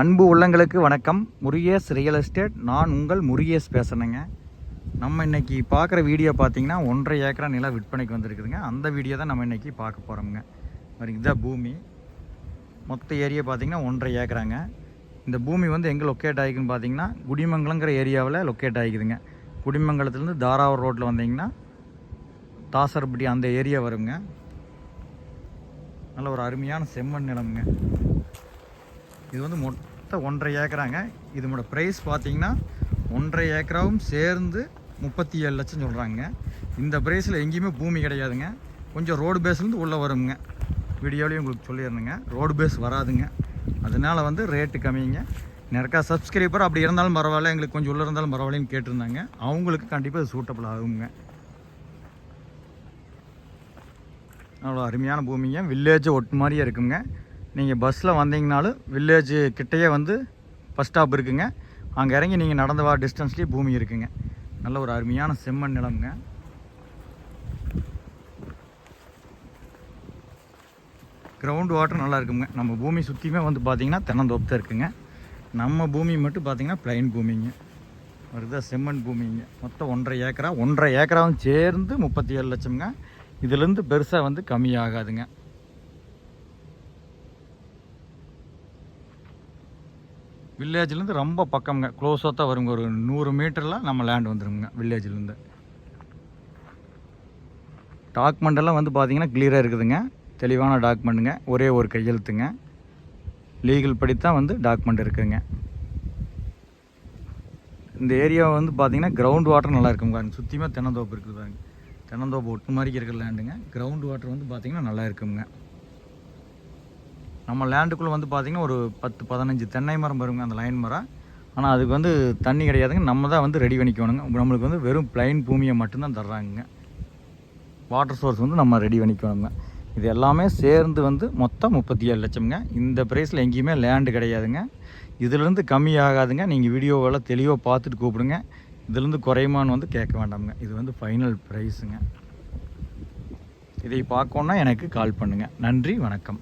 அன்பு உள்ளங்களுக்கு வணக்கம். முருகேஸ் ரியல் எஸ்டேட் நான் உங்கள் முருகேஸ் பேசுனேங்க நம்ம இன்னைக்கு பார்க்குற வீடியோ பார்த்தீங்கன்னா ஒன்றரை ஏக்கரா நிலம் விற்பனைக்கு வந்திருக்குதுங்க. அந்த வீடியோ தான் நம்ம இன்றைக்கி பார்க்க போகிறோம்ங்க மாதிரி இதுதான் பூமி. மொத்த ஏரியா பார்த்தீங்கன்னா ஒன்றரை ஏக்கராங்க. இந்த பூமி வந்து எங்கே லொக்கேட் ஆகிக்குன்னு பார்த்தீங்கன்னா குடிமங்கலங்கிற ஏரியாவில் லொக்கேட் ஆகிக்குதுங்க குடிமங்கலத்துலேருந்து தாராவூர் ரோட்டில் வந்தீங்கன்னா தாசர்பட்டி அந்த ஏரியா வருங்க. நல்ல ஒரு அருமையான செம்மண் நிலமுங்க. இது வந்து மொத்த ஒன்றரை ஏக்கராங்க. இதனோட ப்ரைஸ் பார்த்தீங்கன்னா ஒன்றரை ஏக்கராவும் சேர்ந்து முப்பத்தி ஏழு லட்சம் சொல்கிறாங்க இந்த ப்ரைஸில் எங்கேயுமே பூமி கிடையாதுங்க. கொஞ்சம் ரோடு பேஸ்லேருந்து உள்ளே வருங்க. வீடியோலையும் உங்களுக்கு சொல்லிடுறேங்க ரோடு பேஸ் வராதுங்க. அதனால வந்து ரேட்டு கம்மிங்க. நிறையா சப்ஸ்கிரைபர் அப்படி இருந்தாலும் பரவாயில்ல. எங்களுக்கு கொஞ்சம் உள்ளே இருந்தாலும் பரவாயில்லன்னு கேட்டிருந்தாங்க. அவங்களுக்கு கண்டிப்பாக இது சூட்டபிள் ஆகுங்க. அவ்வளோ அருமையான பூமிங்க. வில்லேஜ் ஒட்டு மாதிரியே இருக்குங்க. நீங்கள் பஸ்ஸில் வந்தீங்கனாலும் வில்லேஜ் கிட்டேயே வந்து பஸ் ஸ்டாப் இருக்குங்க. அங்கே இறங்கி நீங்கள் நடந்து வர டிஸ்டன்ஸ்லேயே பூமி இருக்குங்க. நல்ல ஒரு அருமையான செம்மண் நிலம்ங்க. கிரவுண்ட் வாட்டர் நல்லா இருக்குங்க. நம்ம பூமி சுற்றியுமே வந்து பார்த்தீங்கன்னா தென்னந்தோப்பு தான் இருக்குங்க. நம்ம பூமி மட்டும் பார்த்தீங்கன்னா பிளைன் பூமிங்க. வருதா செம்மண் பூமிங்க. மொத்தம் ஒன்றரை ஏக்கரா. ஒன்றரை ஏக்கராவும் சேர்ந்து முப்பத்தி ஏழு லட்சம்ங்க. இதுலேருந்து பெருசாக வந்து கம்மியாகாதுங்க வில்லேஜ்லேருந்து ரொம்ப பக்கம்ங்க. க்ளோஸாக தான் வருங்க. ஒரு நூறு மீட்டரில் நம்ம லேண்ட் வந்துடுங்க வில்லேஜ்லேருந்து. டாக்குமெண்டெல்லாம் வந்து பார்த்தீங்கன்னா கிளியராக இருக்குதுங்க. தெளிவான டாக்குமெண்ட்டுங்க ஒரே ஒரு கையெழுத்துங்க லீகல் படி தான் வந்து டாக்குமெண்ட் இருக்குதுங்க இந்த ஏரியா வந்து பார்த்தீங்கன்னா கிரவுண்ட் வாட்டர் நல்லா இருக்கும். பாருங்க. சுற்றியுமே தென்னந்தோப்பு இருக்குது பாருங்க தென்னந்தோப்பு ஒட்டு மாதிரி இருக்கிற லேண்டுங்க கிரவுண்ட் வாட்டர் வந்து பார்த்திங்கன்னா நல்லா இருக்குங்க. நம்ம லேண்டுக்குள்ளே வந்து பார்த்திங்கன்னா ஒரு பத்து பதினஞ்சு தென்னை மரம் வருங்க அந்த லைன் மரம். ஆனால் அதுக்கு வந்து தண்ணி கிடையாதுங்க. நம்ம தான் வந்து ரெடி பண்ணிக்கணுங்க. நம்மளுக்கு வந்து வெறும் பிளைன் பூமியை மட்டும்தான் தர்றாங்க வாட்டர் சோர்ஸ் வந்து நம்ம ரெடி பண்ணிக்கணுங்க. இது எல்லாமே சேர்ந்து வந்து மொத்தம் முப்பத்தி ஏழு லட்சம்ங்க. இந்த ப்ரைஸில் எங்கேயுமே லேண்டு கிடையாதுங்க. இதுலேருந்து கம்மி ஆகாதுங்க. நீங்கள் வீடியோவெல்லாம் தெளிவாக பார்த்துட்டு கூப்பிடுங்க. இதுலேருந்து குறையுமான்னு வந்து கேட்க வேண்டாமுங்க. இது வந்து ஃபைனல் ப்ரைஸுங்க இதை பார்க்கணுன்னா எனக்கு கால் பண்ணுங்கள் நன்றி வணக்கம்.